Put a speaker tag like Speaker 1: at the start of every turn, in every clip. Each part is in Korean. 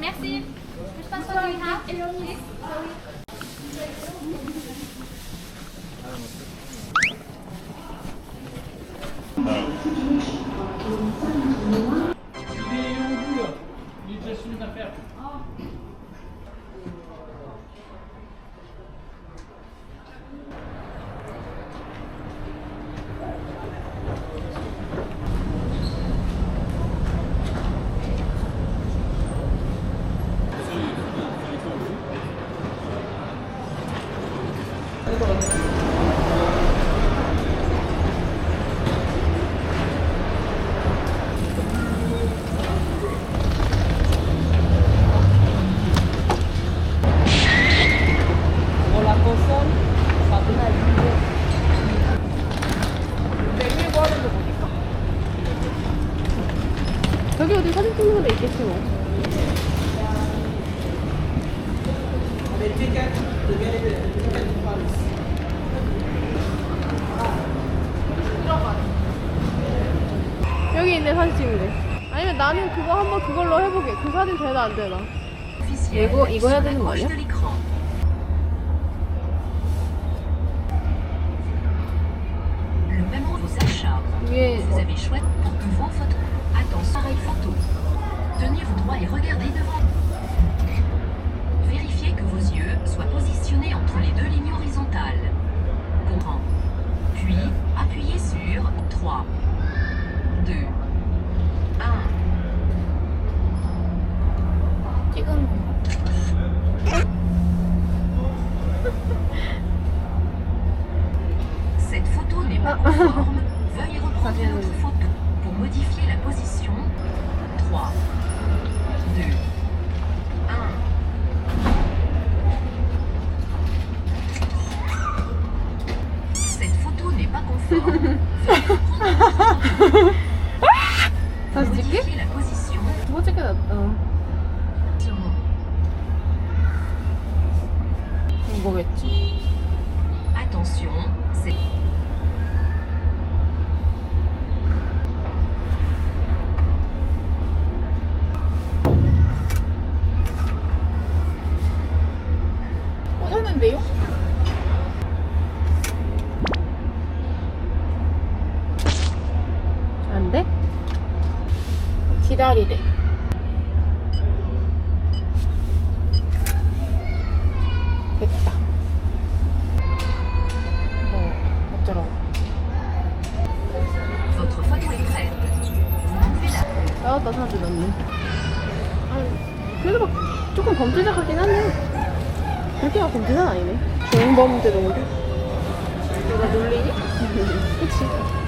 Speaker 1: Merci. Je pense qu'on a
Speaker 2: éloigné. Il est au où Il est déjà sur une affaire. 데 있겠지 뭐. 여기 있네 사진 찍는데. 아니면 나는 그거 한번 그걸로 해보게. 그 사진 되나 안 되나? 이거 이거 해야 되는 거 아니야? 위에
Speaker 3: Vous droit et regardez devant. Vérifiez que vos yeux soient positionnés entre les deux lignes horizontales. Courant. Puis, appuyez sur 3, 2, 1.
Speaker 2: 찍은
Speaker 3: Cette photo n'est pas conforme. Veuillez reprendre autre photo pour modifier la position. 3, 2, 1. Cette photo n'est pas conforme. Veuillez reprendre une autre photo pour
Speaker 2: 다시 찍게?
Speaker 3: modifier la position.
Speaker 2: 두 번째 게 낫다. 뭐겠지?
Speaker 3: Attention, c'est
Speaker 2: 기다리래. 됐다. 뭐, 어쩌라고. 나왔다, 언니. 아니, 그래도 막 조금 범죄자같긴 하네. 그렇게 막 범죄자는 아니네. 중범죄 정도? 내가 놀리니? 그치.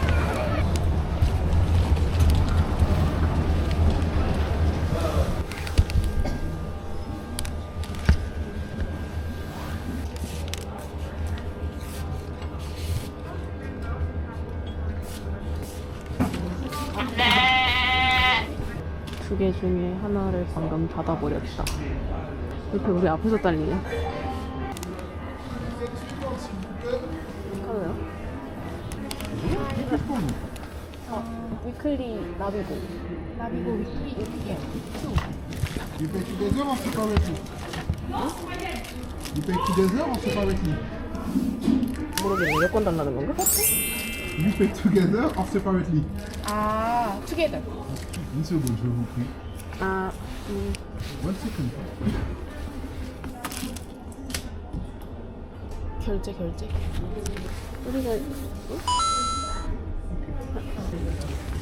Speaker 2: 두 개 중에 하나를 방금 닫아버렸다. 이렇게 우리 앞에서 딸리네. 카드요? 어, 위클리 나비고. 나비고 위클리 이렇게.
Speaker 4: You pay together or separately? You pay together or separately?
Speaker 2: 모르겠네. 몇권 달라는 건가?
Speaker 4: You pay together or separately?
Speaker 2: 아, 투게더.
Speaker 4: Une seconde, je vous prie.
Speaker 2: 아, 음.
Speaker 4: One second.
Speaker 2: 결제, 결제. 우리가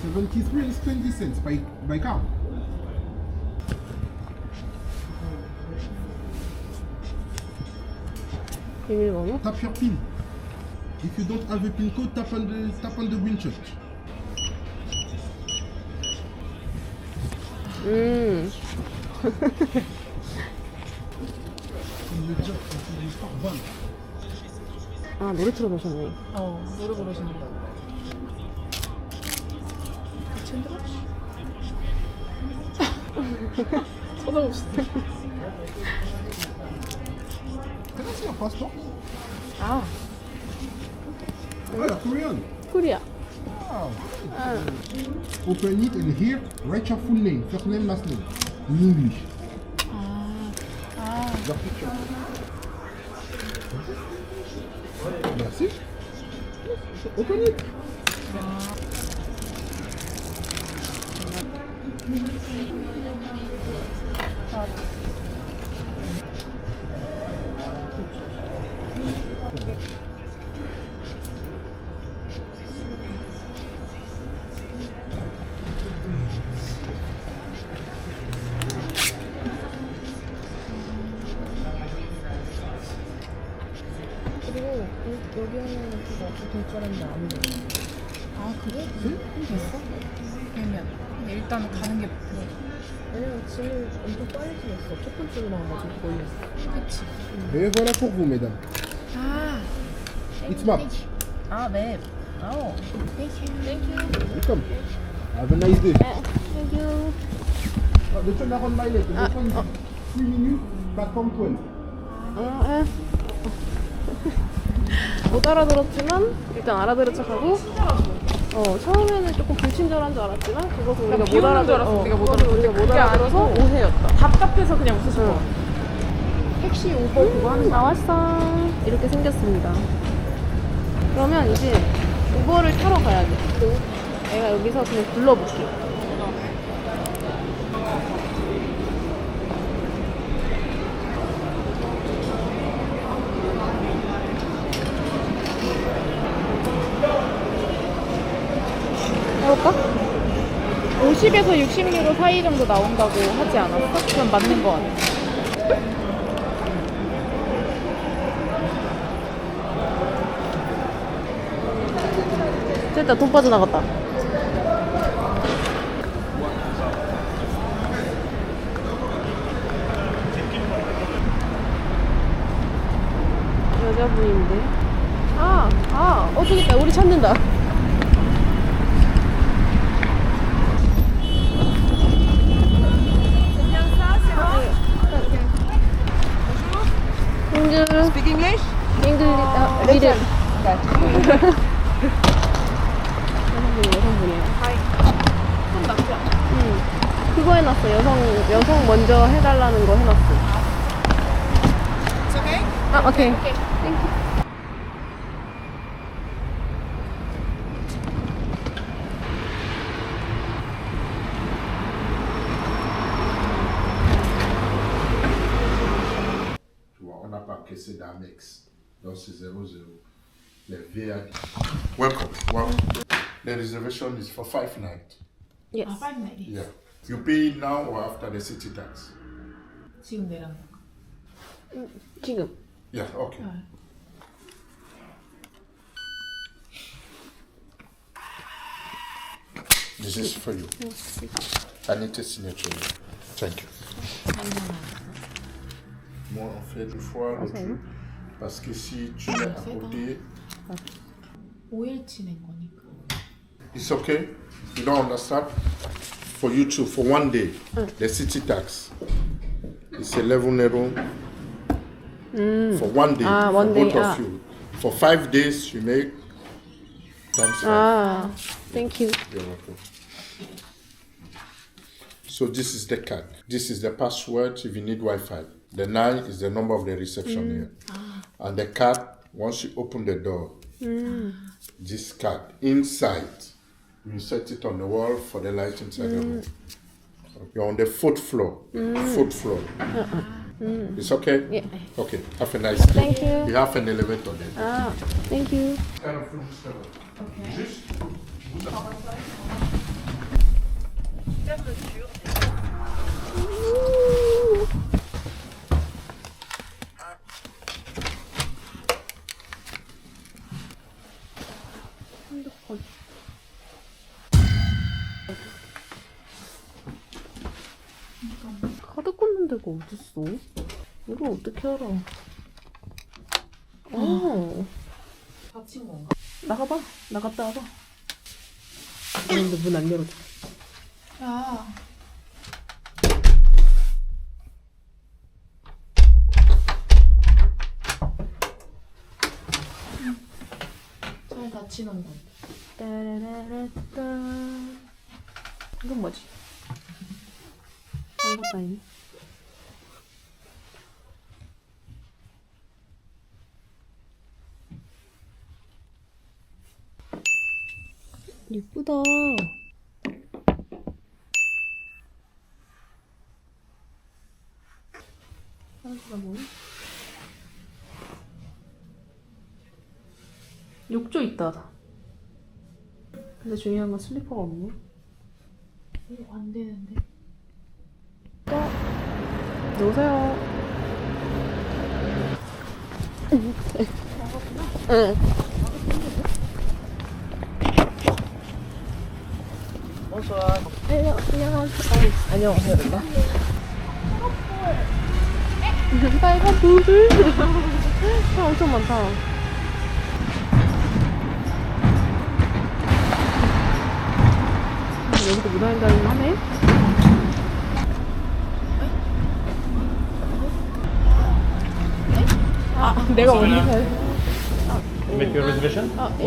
Speaker 4: 73 is 20 cents by, by card.
Speaker 2: 비밀번호?
Speaker 4: Tap your PIN. If you don't have a PIN code, tap on the, tap on the green
Speaker 2: 음. 아, 노래 틀어놓으셨네.
Speaker 5: 어, 노래 부르시는 거.
Speaker 2: 쳐다보시네.
Speaker 4: Can I see your passport?
Speaker 2: 아,
Speaker 4: Oh, Korean.
Speaker 2: 코리아.
Speaker 4: Wow.
Speaker 2: 아,
Speaker 4: Open it and here, write your full name, first name, last name, in English. Ah.
Speaker 6: Leur picture. Merci. Open it.
Speaker 2: 그 될줄 알았는데 안 돼.
Speaker 5: 아 그래? 그럼 됐어? 그러면 근데 일단 가는 게 목표
Speaker 2: 왜냐면 짐을 엄청 빨리 지냈어. 첫 번째로 나와가지고 걸렸어.
Speaker 5: 그치
Speaker 6: Et voilà pour vous, mesdames.
Speaker 5: 아,
Speaker 6: It's map.
Speaker 5: 아 맵. 아우
Speaker 6: Welcome. Have a nice day.
Speaker 2: 땡큐.
Speaker 6: Uh, the turn around my leg.
Speaker 2: Ah,
Speaker 6: The phone is
Speaker 2: oh.
Speaker 6: three minutes, platform 12.
Speaker 2: 어, 에. 못 알아들었지만 일단 알아들은 척하고 어 처음에는 조금 불친절한 줄 알았지만 그것은 우리가 못
Speaker 5: 비웃는
Speaker 2: 알아들
Speaker 5: 줄 알았어,
Speaker 2: 어,
Speaker 5: 우리가 못
Speaker 2: 그것은
Speaker 5: 알아들었는데
Speaker 2: 우리가 못
Speaker 5: 그게
Speaker 2: 알아들어서
Speaker 5: 아니고
Speaker 2: 오해였다.
Speaker 5: 답답해서 그냥 웃으신
Speaker 2: 응.
Speaker 5: 거 택시 우버 그거 하는 거
Speaker 2: 나왔어. 이렇게 생겼습니다. 그러면 이제 우버를 타러 가야 돼. 내가 여기서 그냥 불러볼게. 해볼까?
Speaker 5: 50에서 60유로 사이 정도 나온다고 하지 않았어? 그럼 맞는 거 같아
Speaker 2: 됐다, 돈 빠져나갔다. 여자분인데. 아, 아, 어, 저기 있다. 우리 찾는다. Speak English? English. 아, 리드. 여성분이 여성분이에요. 응. 그거 해놨어. 여성 여성 먼저 해달라는 거 해놨어. 아 오케이. 땡큐.
Speaker 6: Tu encaissé d'Amex dans ces 0-0. Les VIP. Welcome. Welcome. The reservation is for five nights.
Speaker 2: Yes.
Speaker 5: Oh, five nights.
Speaker 6: Yeah. You pay now or after the city tax?
Speaker 5: Soon
Speaker 2: thereafter. Jingle.
Speaker 6: Yeah, okay. Right. This is for you. I need to signature. Thank you moi on fait deux fois le truc. Parce que si tu ah, à côté. It's okay. You don't understand? For you two, for one day, ah. the city tax is 11 euro mm. for one day,
Speaker 2: ah, one for day,
Speaker 6: both
Speaker 2: ah.
Speaker 6: of you. For five days, you make.
Speaker 2: Ah, thank you.
Speaker 6: You're welcome. So this is the card. This is the password if you need Wi-Fi. The nine is the number of the reception mm. here. Ah. And the card, once you open the door, mm. this card inside, you set it on the wall for the light inside the mm. room. You're on the fourth floor. Fourth floor. Uh-uh. It's okay?
Speaker 2: Yeah.
Speaker 6: Okay. Have a nice day.
Speaker 2: Thank you.
Speaker 6: You have an elevator there.
Speaker 2: 아, thank you.
Speaker 6: Kind of room, sir. Juste
Speaker 2: 핸 카드 꽂는 데가 어딨어? 이걸 어떻게 알아? 어.
Speaker 5: 다친 건가?
Speaker 2: 나가봐. 나갔다 와봐. 근데 문 안 열어줘.
Speaker 5: 야 잘 다치는 건
Speaker 2: 따라라라따. 이건 뭐지? 아무것도 아니네. 예쁘다. 사이즈가 뭐야? 욕조 있다. 근데 중요한 건 슬리퍼가 없네.
Speaker 5: 이거 안 되는데.
Speaker 2: 응. 어서 와. 안녕, 안녕하세요. 안녕하세요. 빨간 불. 엄청 많다. 여기도 무단횡단을 하네? 아, 내가 먼저 살.
Speaker 7: Make your reservation?
Speaker 2: 아, 예.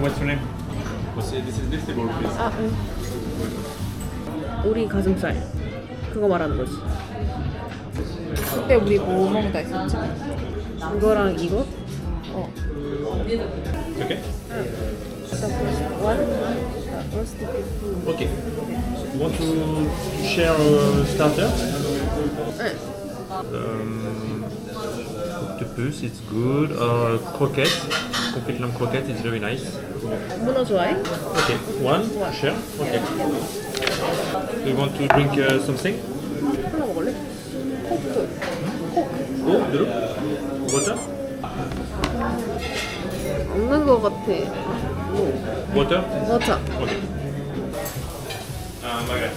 Speaker 7: What's your name?
Speaker 2: 아, 응. 오리 가슴살. 그거 말하는 거지.
Speaker 5: 그때 우리 뭐 먹는다 했었지?
Speaker 2: 이거랑 이거?
Speaker 7: Okay.
Speaker 2: 원?
Speaker 7: Okay. You want to share a starter? Um, octopus, it's good. Uh, croquette, confit lamb croquette is very nice.
Speaker 2: 문어 좋아해?
Speaker 7: Okay, one, share. Okay. Do you want to drink uh, something?
Speaker 2: 하나 먹을래?
Speaker 7: Oh, blue. Water?
Speaker 2: 없는 거 같아.
Speaker 7: Water?
Speaker 2: Water.
Speaker 7: Okay. Um, okay.